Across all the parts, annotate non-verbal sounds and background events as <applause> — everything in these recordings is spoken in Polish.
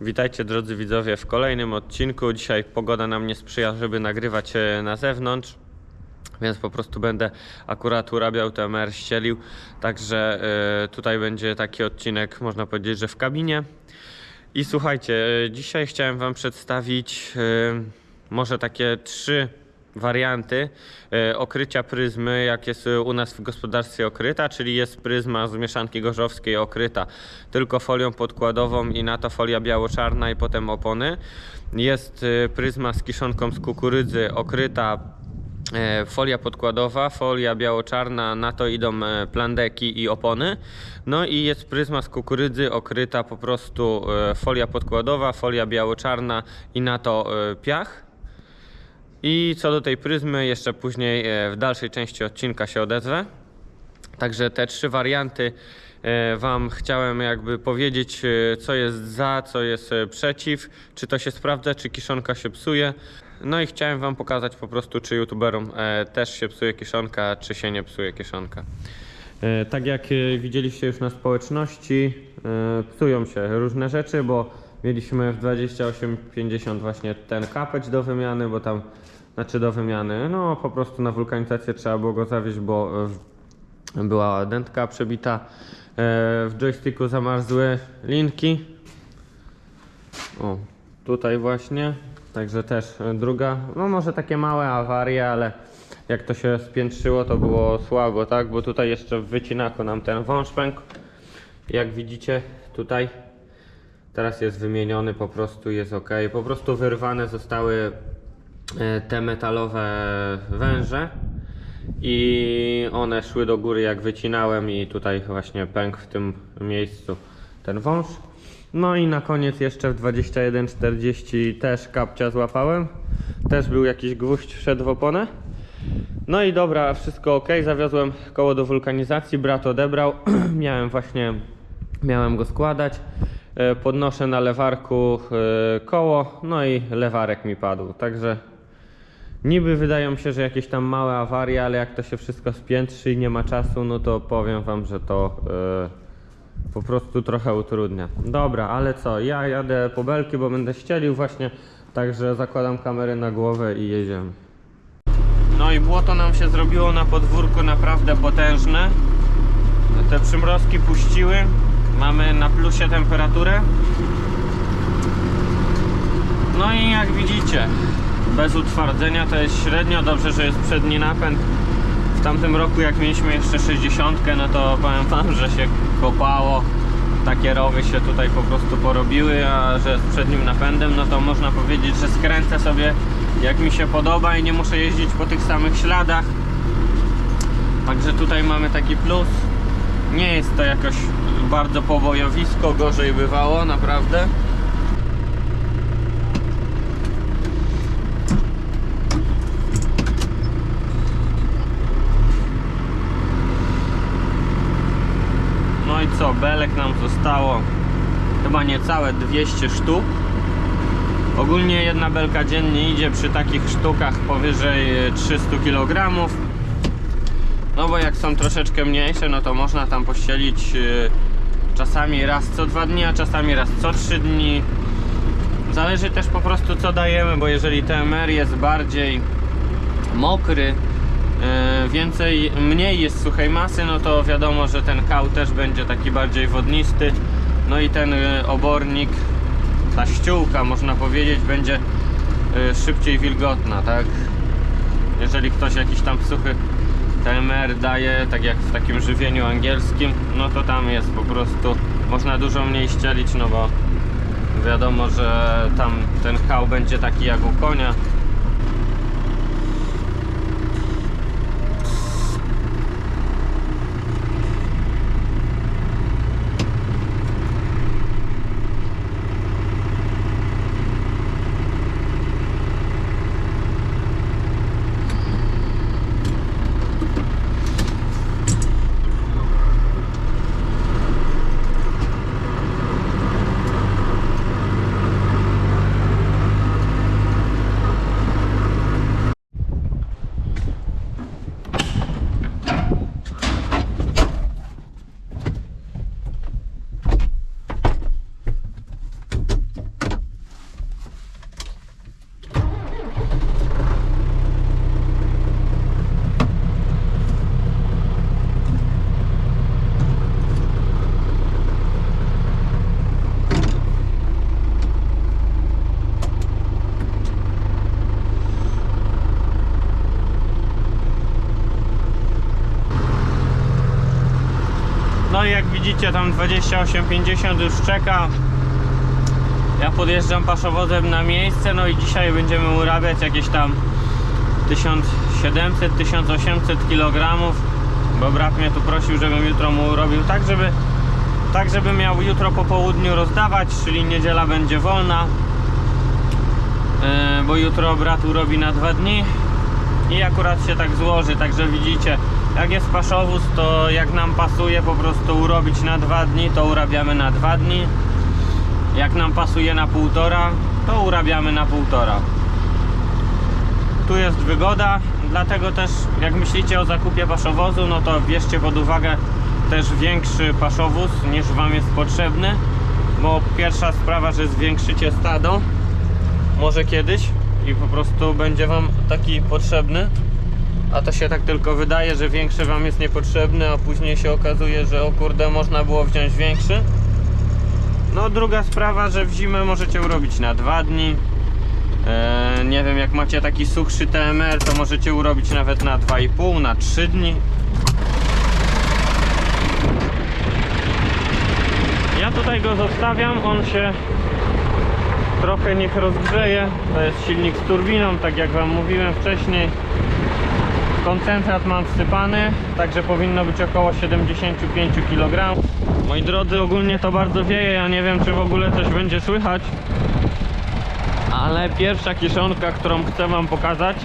Witajcie drodzy widzowie w kolejnym odcinku. Dzisiaj pogoda nam nie sprzyja, żeby nagrywać e, na zewnątrz, więc po prostu będę akurat urabiał TMR, ścielił. Także e, tutaj będzie taki odcinek, można powiedzieć, że w kabinie. I słuchajcie, e, dzisiaj chciałem Wam przedstawić może takie trzy warianty e, okrycia pryzmy, jak jest u nas w gospodarstwie okryta, czyli jest pryzma z mieszanki gorzowskiej okryta tylko folią podkładową i na to folia biało-czarna i potem opony. Jest e, pryzma z kiszonką z kukurydzy okryta e, folia podkładowa, folia biało-czarna, na to idą plandeki i opony. No i jest pryzma z kukurydzy okryta po prostu folia podkładowa, folia biało-czarna i na to piach. I co do tej pryzmy, jeszcze później e, w dalszej części odcinka się odezwę. Także te trzy warianty e, Wam chciałem jakby powiedzieć, e, co jest za, co jest przeciw, czy to się sprawdza, czy kiszonka się psuje. No i chciałem Wam pokazać po prostu, czy youtuberom też się psuje kiszonka, czy się nie psuje kiszonka. Tak jak widzieliście już na społeczności, psują się różne rzeczy, bo mieliśmy w 2850 właśnie ten kapeć do wymiany, bo tam, znaczy do wymiany, no po prostu na wulkanizację trzeba było go zawieźć, bo e, była dętka przebita, e, w joysticku zamarzły linki. O, tutaj właśnie, także też druga, no może takie małe awarie, ale jak to się spiętrzyło, to było słabo, tak? Bo tutaj jeszcze w wycinaku nam ten wąż pękł. Jak widzicie, tutaj teraz jest wymieniony, po prostu jest ok. Po prostu wyrwane zostały e, te metalowe węże i one szły do góry jak wycinałem i tutaj właśnie pękł w tym miejscu ten wąż. No i na koniec jeszcze w 21.40 też kapcia złapałem. Też był jakiś gwóźdź wszedł w oponę. No i dobra, wszystko ok. Zawiozłem koło do wulkanizacji, brat odebrał. <clears throat> miałem właśnie, miałem go składać. E, Podnoszę na lewarku e, koło, no i lewarek mi padł. Także niby wydają się, że jakieś tam małe awarie, ale jak to się wszystko spiętrzy i nie ma czasu, no to powiem wam, że to e, po prostu trochę utrudnia. Dobra, ale co, ja jadę po belki, bo będę ścielił właśnie, także zakładam kamerę na głowę i jedziemy. No i błoto nam się zrobiło na podwórku naprawdę potężne. Te przymrozki puściły. Mamy na plusie temperaturę. No i jak widzicie, bez utwardzenia to jest średnio. Dobrze, że jest przedni napęd. W tamtym roku jak mieliśmy jeszcze 60, no to powiem wam, że się kopało. Takie rowy się tutaj po prostu porobiły, a że z przednim napędem, no to można powiedzieć, że skręcę sobie jak mi się podoba i nie muszę jeździć po tych samych śladach. Także tutaj mamy taki plus. Nie jest to jakoś bardzo pobojowisko, gorzej bywało, naprawdę. No i co, belek nam zostało chyba niecałe 200 sztuk. Ogólnie jedna belka dziennie idzie przy takich sztukach powyżej e, 300 kg. No bo jak są troszeczkę mniejsze, no to można tam pościelić e, czasami raz co dwa dni, a czasami raz co trzy dni. Zależy też po prostu co dajemy, bo jeżeli TMR jest bardziej mokry, e, więcej, mniej jest suchej masy, no to wiadomo, że ten kał też będzie taki bardziej wodnisty. No i ten e, obornik, ta ściółka można powiedzieć, będzie szybciej wilgotna, tak? Jeżeli ktoś jakiś tam suchy TMR daje, tak jak w takim żywieniu angielskim, no to tam jest po prostu, można dużo mniej ścielić, no bo wiadomo, że tam ten kał będzie taki jak u konia. Widzicie tam 28-50 już czeka. Ja podjeżdżam paszowozem na miejsce, no i dzisiaj będziemy urabiać jakieś tam 1700-1800 kg, bo brat mnie tu prosił, żebym jutro mu urobił tak, żeby tak, żeby miał jutro po południu rozdawać, czyli niedziela będzie wolna, E, bo jutro brat urobi na dwa dni i akurat się tak złoży, także widzicie, jak jest paszowóz, to jak nam pasuje po prostu urobić na dwa dni, to urabiamy na dwa dni. Jak nam pasuje na półtora, to urabiamy na półtora. Tu jest wygoda, dlatego też jak myślicie o zakupie paszowozu, no to bierzcie pod uwagę też większy paszowóz niż Wam jest potrzebny, bo pierwsza sprawa, że zwiększycie stado, może kiedyś i po prostu będzie Wam taki potrzebny, a to się tak tylko wydaje, że większy Wam jest niepotrzebny, a później się okazuje, że o kurde, można było wziąć większy. No druga sprawa, że w zimę możecie urobić na dwa dni. Eee, nie wiem, jak macie taki suchszy TMR, to możecie urobić nawet na 2,5, na 3 dni. Ja tutaj go zostawiam, on się trochę niech rozgrzeje. To jest silnik z turbiną, tak jak Wam mówiłem wcześniej. Koncentrat mam wsypany, także powinno być około 75 kg. Moi drodzy, ogólnie to bardzo wieje, ja nie wiem czy w ogóle coś będzie słychać. Ale pierwsza kiszonka, którą chcę Wam pokazać,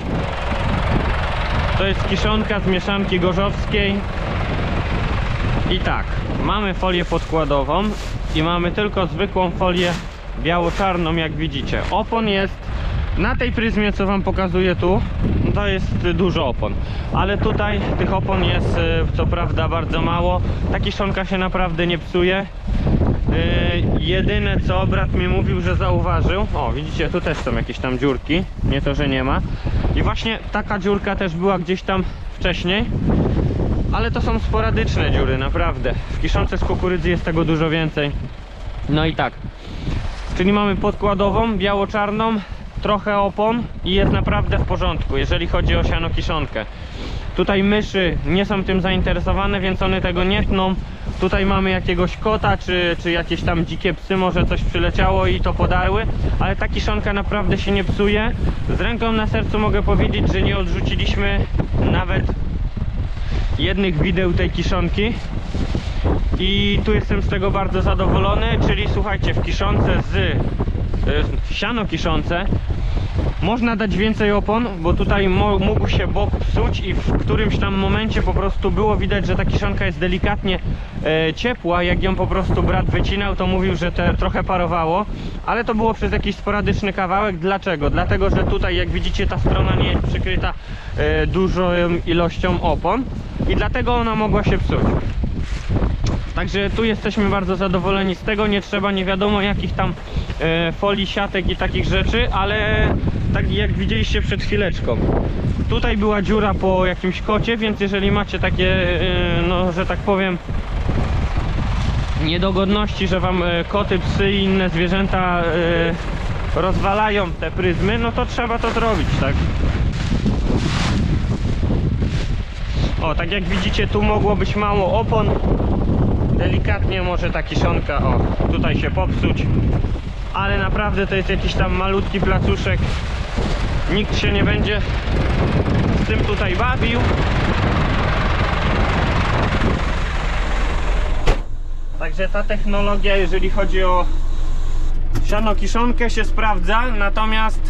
to jest kiszonka z mieszanki gorzowskiej. I tak, mamy folię podkładową i mamy tylko zwykłą folię biało-czarną, jak widzicie. Opon jest na tej pryzmie, co Wam pokazuję tu, to jest dużo opon, ale tutaj tych opon jest e, co prawda bardzo mało. Ta kiszonka się naprawdę nie psuje. Yy, jedyne co brat mi mówił, że zauważył, o widzicie, tu też są jakieś tam dziurki, nie to, że nie ma. I właśnie taka dziurka też była gdzieś tam wcześniej, ale to są sporadyczne dziury, naprawdę. W kiszonce z kukurydzy jest tego dużo więcej. No i tak, czyli mamy podkładową, biało-czarną, trochę opon i jest naprawdę w porządku, jeżeli chodzi o siano kiszonkę. Tutaj myszy nie są tym zainteresowane, więc one tego nie tną. Tutaj mamy jakiegoś kota, czy, czy jakieś tam dzikie psy, może coś przyleciało i to podarły, ale ta kiszonka naprawdę się nie psuje. Z ręką na sercu mogę powiedzieć, że nie odrzuciliśmy nawet jednych wideł tej kiszonki i tu jestem z tego bardzo zadowolony, czyli słuchajcie, w kiszonce z y, siano kiszonce można dać więcej opon, bo tutaj mógł się bok psuć i w którymś tam momencie po prostu było widać, że ta kiszonka jest delikatnie e, ciepła. Jak ją po prostu brat wycinał, to mówił, że te trochę parowało, ale to było przez jakiś sporadyczny kawałek. Dlaczego? Dlatego, że tutaj jak widzicie ta strona nie jest przykryta e, dużą ilością opon i dlatego ona mogła się psuć. Także tu jesteśmy bardzo zadowoleni z tego, nie trzeba nie wiadomo jakich tam e, folii, siatek i takich rzeczy, ale tak jak widzieliście przed chwileczką. Tutaj była dziura po jakimś kocie, więc jeżeli macie takie, e, no że tak powiem, niedogodności, że wam e, koty, psy i inne zwierzęta e, rozwalają te pryzmy, no to trzeba to zrobić, tak? O, tak jak widzicie, tu mogło być mało opon. Delikatnie może ta kiszonka, o, tutaj się popsuć. Ale naprawdę to jest jakiś tam malutki placuszek. Nikt się nie będzie z tym tutaj bawił. Także ta technologia, jeżeli chodzi o siano kiszonkę się sprawdza, natomiast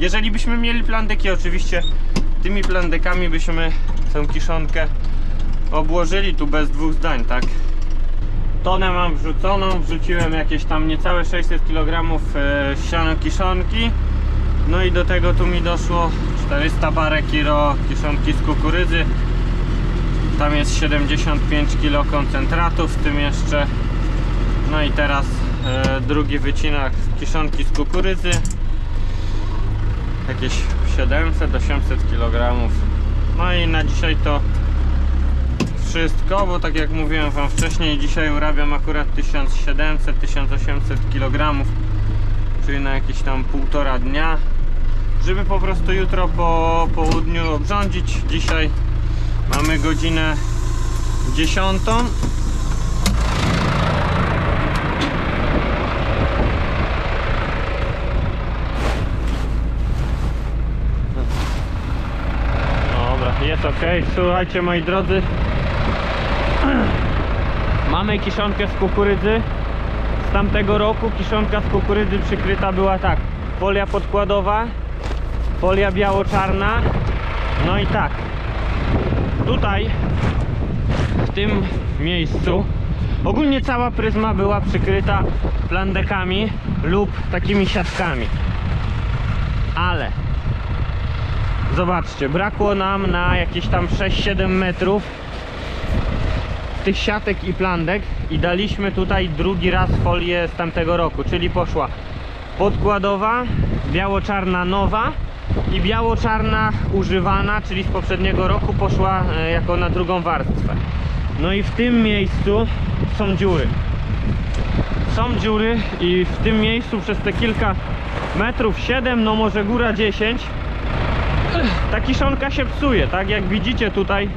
jeżeli byśmy mieli plandyki, oczywiście tymi plandykami byśmy tę kiszonkę obłożyli tu bez dwóch zdań, tak? Tonę mam wrzuconą, wrzuciłem jakieś tam niecałe 600 kg e, siano kiszonki no i do tego tu mi doszło 400 parę kilo kiszonki z kukurydzy. Tam jest 75 kg koncentratu, w tym jeszcze. No i teraz e, drugi wycinak kiszonki z kukurydzy. Jakieś 700-800 kg no i na dzisiaj to wszystko, bo tak jak mówiłem wam wcześniej dzisiaj urabiam akurat 1700-1800 kg czyli na jakieś tam półtora dnia żeby po prostu jutro po południu obrządzić. Dzisiaj mamy godzinę 10. Dobra, jest ok. Słuchajcie moi drodzy. Mamy kiszonkę z kukurydzy. Z tamtego roku kiszonka z kukurydzy przykryta była tak. Folia podkładowa, folia biało-czarna. No i tak. Tutaj w tym miejscu ogólnie cała pryzma była przykryta plandekami lub takimi siatkami. Ale zobaczcie, brakło nam na jakieś tam 6-7 metrów tych siatek i plandek i daliśmy tutaj drugi raz folię z tamtego roku, czyli poszła podkładowa, biało-czarna nowa i biało-czarna używana, czyli z poprzedniego roku poszła e, jako na drugą warstwę. No i w tym miejscu są dziury. Są dziury i w tym miejscu przez te kilka metrów, 7, no może góra 10, <clears throat> ta kiszonka się psuje, tak jak widzicie tutaj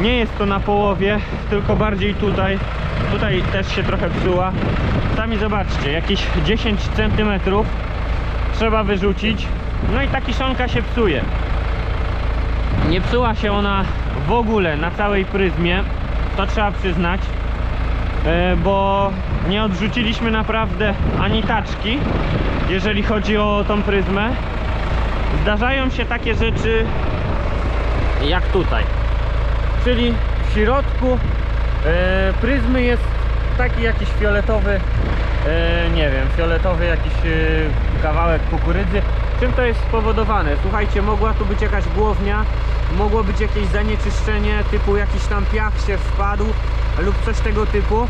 nie jest to na połowie, tylko bardziej tutaj. Tutaj też się trochę psuła. Sami zobaczcie, jakieś 10 cm trzeba wyrzucić. No i ta kiszonka się psuje. Nie psuła się ona w ogóle na całej pryzmie, to trzeba przyznać, e, bo nie odrzuciliśmy naprawdę ani taczki, jeżeli chodzi o tą pryzmę. Zdarzają się takie rzeczy jak tutaj czyli w środku e, pryzmy jest taki jakiś fioletowy nie wiem, fioletowy jakiś e, kawałek kukurydzy. Czym to jest spowodowane? słuchajcie, mogła tu być jakaś głownia mogło być jakieś zanieczyszczenie typu jakiś tam piach się wpadł lub coś tego typu.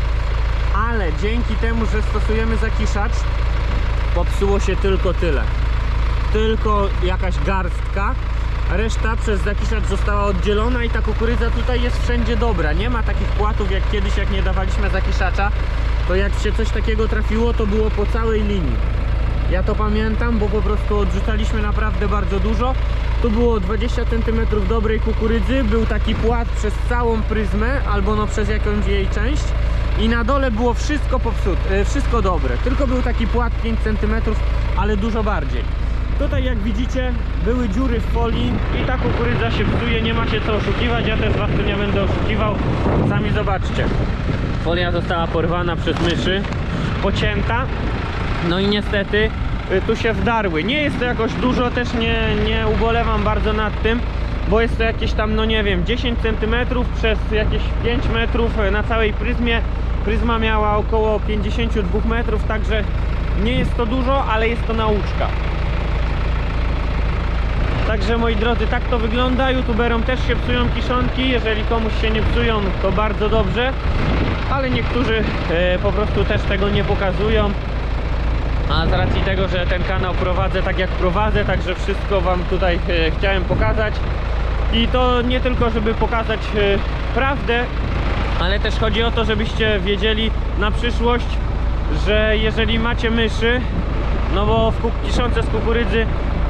Ale dzięki temu, że stosujemy zakiszacz popsuło się tylko tyle. Tylko jakaś garstka. Reszta przez zakiszacz została oddzielona i ta kukurydza tutaj jest wszędzie dobra. Nie ma takich płatów jak kiedyś, jak nie dawaliśmy zakiszacza, to jak się coś takiego trafiło, to było po całej linii. Ja to pamiętam, bo po prostu odrzucaliśmy naprawdę bardzo dużo. Tu było 20 cm dobrej kukurydzy, był taki płat przez całą pryzmę, albo no przez jakąś jej część. I na dole było wszystko popsute, e, wszystko dobre. Tylko był taki płat 5 cm, ale dużo bardziej. Tutaj jak widzicie były dziury w folii i ta kukurydza się psuje, nie ma się co oszukiwać, ja też was tu nie będę oszukiwał, sami zobaczcie. Folia została porwana przez myszy, pocięta, no i niestety y, tu się wdarły. Nie jest to jakoś dużo, też nie, nie ubolewam bardzo nad tym, bo jest to jakieś tam, no nie wiem, 10 cm przez jakieś 5 metrów y, na całej pryzmie. Pryzma miała około 52 metrów, także nie jest to dużo, ale jest to nauczka. Także moi drodzy, tak to wygląda. YouTuberom też się psują kiszonki. Jeżeli komuś się nie psują, to bardzo dobrze. Ale niektórzy e, po prostu też tego nie pokazują. A z racji tego, że ten kanał prowadzę tak jak prowadzę, także wszystko Wam tutaj e, chciałem pokazać. I to nie tylko, żeby pokazać e, prawdę, ale też chodzi o to, żebyście wiedzieli na przyszłość, że jeżeli macie myszy, no bo w kiszonce z kukurydzy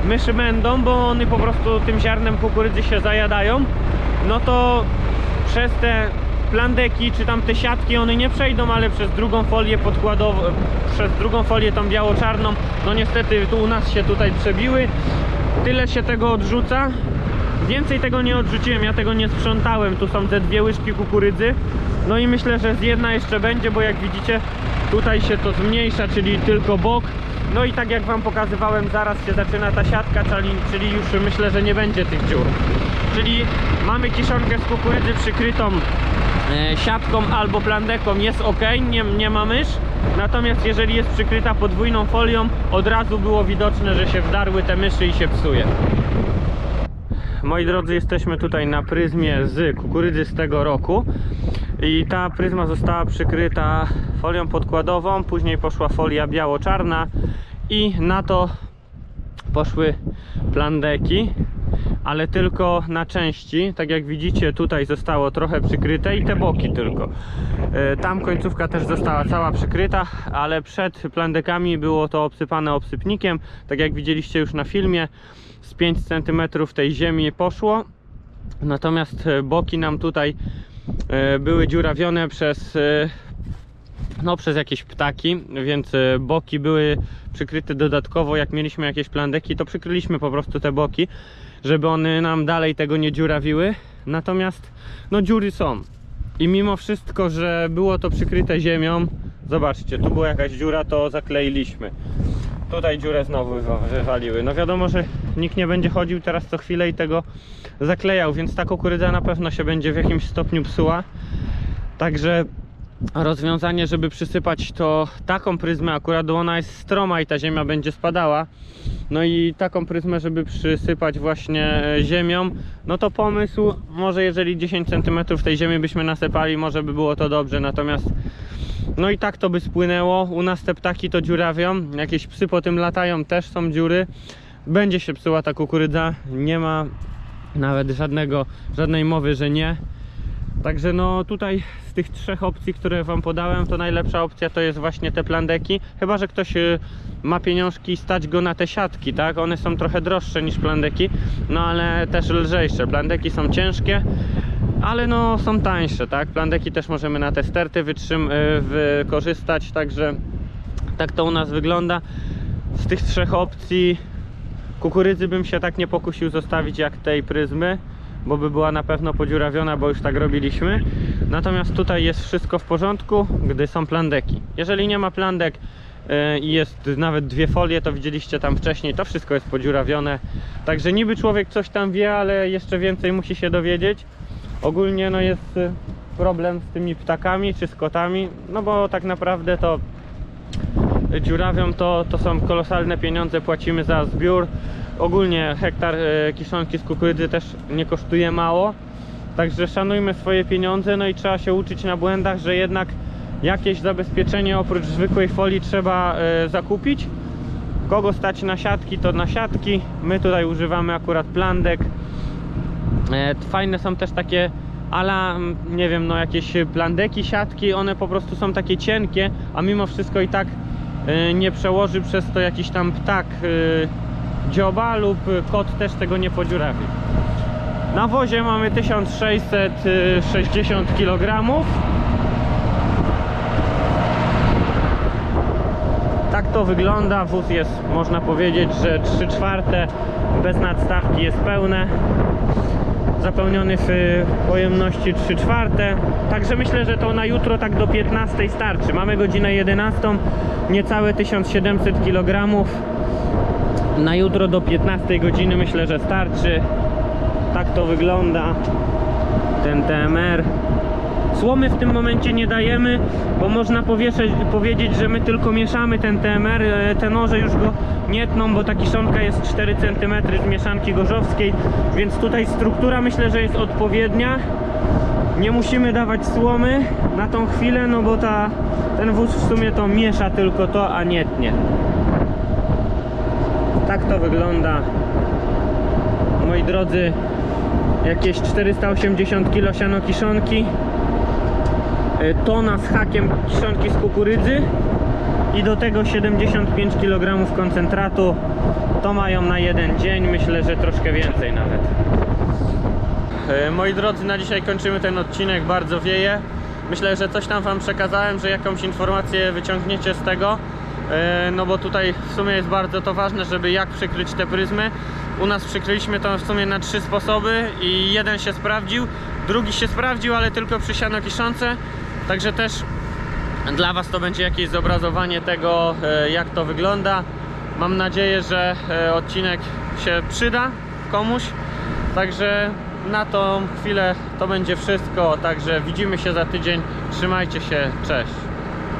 myszy będą, bo one po prostu tym ziarnem kukurydzy się zajadają, no to przez te plandeki czy tam te siatki one nie przejdą, ale przez drugą folię podkładową, przez drugą folię tą biało-czarną, no niestety tu u nas się tutaj przebiły. Tyle się tego odrzuca. Więcej tego nie odrzuciłem, ja tego nie sprzątałem. Tu są te dwie łyżki kukurydzy. No i myślę, że z jedna jeszcze będzie, bo jak widzicie tutaj się to zmniejsza, czyli tylko bok. No i tak jak wam pokazywałem, zaraz się zaczyna ta siatka, czyli, czyli już myślę, że nie będzie tych dziur. Czyli mamy kiszonkę z kukurydzy przykrytą e, siatką albo plandeką, jest ok, nie, nie ma mysz. Natomiast jeżeli jest przykryta podwójną folią, od razu było widoczne, że się wdarły te myszy i się psuje. Moi drodzy, jesteśmy tutaj na pryzmie z kukurydzy z tego roku i ta pryzma została przykryta folią podkładową, później poszła folia biało-czarna i na to poszły plandeki, ale tylko na części. Tak jak widzicie, tutaj zostało trochę przykryte i te boki tylko. E, Tam końcówka też została cała przykryta, ale przed plandekami było to obsypane obsypnikiem. Tak jak widzieliście już na filmie, z 5 cm tej ziemi poszło. Natomiast e, boki nam tutaj e, były dziurawione przez e, no, przez jakieś ptaki, więc boki były przykryte dodatkowo. Jak mieliśmy jakieś plandeki, to przykryliśmy po prostu te boki, żeby one nam dalej tego nie dziurawiły. Natomiast no dziury są. I mimo wszystko, że było to przykryte ziemią, zobaczcie, tu była jakaś dziura, to zakleiliśmy. Tutaj dziurę znowu wywa- wywaliły. No wiadomo, że nikt nie będzie chodził teraz co chwilę i tego zaklejał, więc ta kukurydza na pewno się będzie w jakimś stopniu psuła. Także rozwiązanie, żeby przysypać to taką pryzmę akurat, bo ona jest stroma i ta ziemia będzie spadała. No i taką pryzmę, żeby przysypać właśnie ziemią, no to pomysł, może jeżeli 10 cm tej ziemi byśmy nasypali, może by było to dobrze, natomiast no i tak to by spłynęło. U nas te ptaki to dziurawią, jakieś psy po tym latają, też są dziury. Będzie się psuła ta kukurydza, nie ma nawet żadnego, żadnej mowy, że nie. Także no tutaj z tych trzech opcji, które wam podałem, to najlepsza opcja to jest właśnie te plandeki. Chyba, że ktoś y, ma pieniążki stać go na te siatki, tak? One są trochę droższe niż plandeki, no ale też lżejsze. Plandeki są ciężkie, ale no są tańsze, tak? Plandeki też możemy na te sterty wytrzym, y, wykorzystać, także tak to u nas wygląda. Z tych trzech opcji kukurydzy bym się tak nie pokusił zostawić jak tej pryzmy, bo by była na pewno podziurawiona, bo już tak robiliśmy. Natomiast tutaj jest wszystko w porządku, gdy są plandeki. Jeżeli nie ma plandek yy, i jest nawet dwie folie, to widzieliście tam wcześniej, to wszystko jest podziurawione. Także niby człowiek coś tam wie, ale jeszcze więcej musi się dowiedzieć. Ogólnie no jest y, problem z tymi ptakami czy z kotami, no bo tak naprawdę to dziurawią to, to są kolosalne pieniądze, płacimy za zbiór. Ogólnie hektar e, kiszonki z kukurydzy też nie kosztuje mało. Także szanujmy swoje pieniądze, no i trzeba się uczyć na błędach, że jednak jakieś zabezpieczenie oprócz zwykłej folii trzeba e, zakupić. Kogo stać na siatki, to na siatki. My tutaj używamy akurat plandek. E, Fajne są też takie ala, nie wiem, no jakieś plandeki, siatki, one po prostu są takie cienkie, a mimo wszystko i tak e, nie przełoży przez to jakiś tam ptak e, dzioba lub kot też tego nie podziurawi. Na wozie mamy 1660 kg. Tak to wygląda. Wóz jest, można powiedzieć, że 3 czwarte bez nadstawki jest pełne zapełniony w y, pojemności 3 czwarte. Także myślę, że to na jutro tak do 15 starczy. Mamy godzinę 11, niecałe 1700 kg. Na jutro do 15 godziny myślę, że starczy. Tak to wygląda ten TMR. Słomy w tym momencie nie dajemy, bo można powieszać, powiedzieć, że my tylko mieszamy ten TMR. e, Te noże już go nie tną, bo ta kiszonka jest 4 cm z mieszanki gorzowskiej, więc tutaj struktura myślę, że jest odpowiednia. Nie musimy dawać słomy na tą chwilę, no bo ta, ten wóz w sumie to miesza tylko to, a nie tnie. Tak to wygląda. Moi drodzy, jakieś 480 kg siano kiszonki tona z hakiem kiszonki z kukurydzy i do tego 75 kg koncentratu. To mają na jeden dzień, myślę, że troszkę więcej nawet. E, Moi drodzy, na dzisiaj kończymy ten odcinek, bardzo wieje. Myślę, że coś tam wam przekazałem, że jakąś informację wyciągniecie z tego. E, No bo tutaj w sumie jest bardzo to ważne, żeby jak przykryć te pryzmy. U nas przykryliśmy to w sumie na trzy sposoby i jeden się sprawdził Drugi się sprawdził, ale tylko przy sianokiszące Także też dla Was to będzie jakieś zobrazowanie tego, e, jak to wygląda. Mam nadzieję, że e, odcinek się przyda komuś. Także na tą chwilę to będzie wszystko. Także widzimy się za tydzień. Trzymajcie się. Cześć.